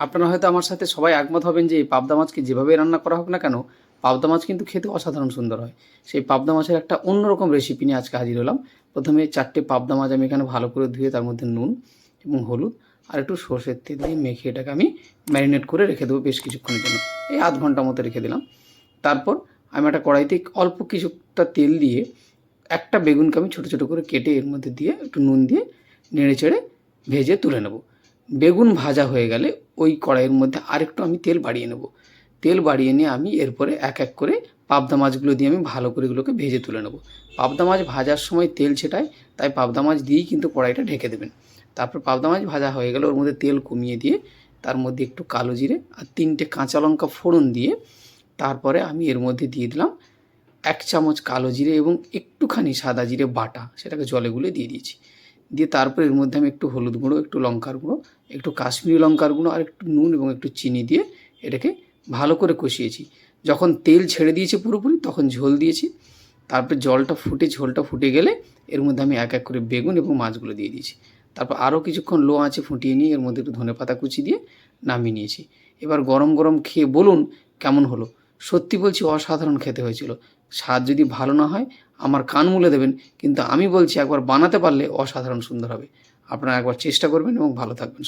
আপনারা হয়তো আমার সাথে সবাই একমত হবেন যে এই পাবদা মাছকে যেভাবে রান্না করা হোক না কেন, পাবদা মাছ কিন্তু খেতে অসাধারণ সুন্দর হয়। সেই পাবদা মাছের একটা অন্যরকম রেসিপি নিয়ে আজকে হাজির হলাম। প্রথমে চারটে পাবদা মাছ আমি এখানে ভালো করে ধুয়ে তার মধ্যে নুন এবং হলুদ আর একটু সর্ষের তেল দিয়ে মেখে এটাকে আমি ম্যারিনেট করে রেখে দেবো বেশ কিছুক্ষণের জন্য। এই আধ ঘণ্টা মতো রেখে দিলাম। তারপর আমি একটা কড়াইতে অল্প কিছুটা তেল দিয়ে একটা বেগুনকে আমি ছোটো ছোটো করে কেটে এর মধ্যে দিয়ে একটু নুন দিয়ে নেড়ে চেড়ে ভেজে তুলে নেব। বেগুন ভাজা হয়ে গেলে ওই কড়াইয়ের মধ্যে আরেকটু আমি তেল বাড়িয়ে নেব। তেল বাড়িয়ে নিয়ে আমি এরপরে এক এক করে পাবদা মাছগুলো দিয়ে আমি ভালো করে এগুলোকে ভেজে তুলে নেব। পাবদা মাছ ভাজার সময় তেল ছেটায়, তাই পাবদা মাছ দিয়েই কিন্তু কড়াইটা ঢেকে দেবেন। তারপর পাবদা মাছ ভাজা হয়ে গেলে ওর মধ্যে তেল কমিয়ে দিয়ে, তার মধ্যে একটু কালো জিরে আর তিনটে কাঁচা লঙ্কা ফোড়ন দিয়ে তারপরে আমি এর মধ্যে দিয়ে দিলাম এক চামচ কালো জিরে এবং একটুখানি সাদা জিরে বাটা, সেটাকে জলে গুলে দিয়ে দিয়েছি। দিয়ে তারপর এর মধ্যে আমি একটু হলুদ গুঁড়ো, একটু লঙ্কার গুঁড়ো, একটু কাশ্মীরি লঙ্কার গুঁড়ো আর একটু নুন এবং একটু চিনি দিয়ে এটাকে ভালো করে কষিয়েছি। যখন তেল ছেড়ে দিয়েছে পুরোপুরি, তখন ঝোল দিয়েছি। তারপর জলটা ফুটে, ঝোলটা ফুটে গেলে এর মধ্যে আমি এক এক করে বেগুন এবং মাছগুলো দিয়ে দিয়েছি। তারপর আরও কিছুক্ষণ লো আঁচে ফুটিয়ে নিয়ে এর মধ্যে একটু ধনে পাতা কুচি দিয়ে নামিয়ে নিয়েছি। এবার গরম গরম খেয়ে বলুন কেমন হলো? সত্যি বলছি অসাধারণ খেতে হয়েছিল। স্বাদ যদি ভালো না হয়, আমার কান মুলে দেবেন, কিন্তু আমি বলছি একবার বানাতে পারলে অসাধারণ সুন্দর হবে। আপনারা একবার চেষ্টা করবেন এবং ভালো থাকবেন।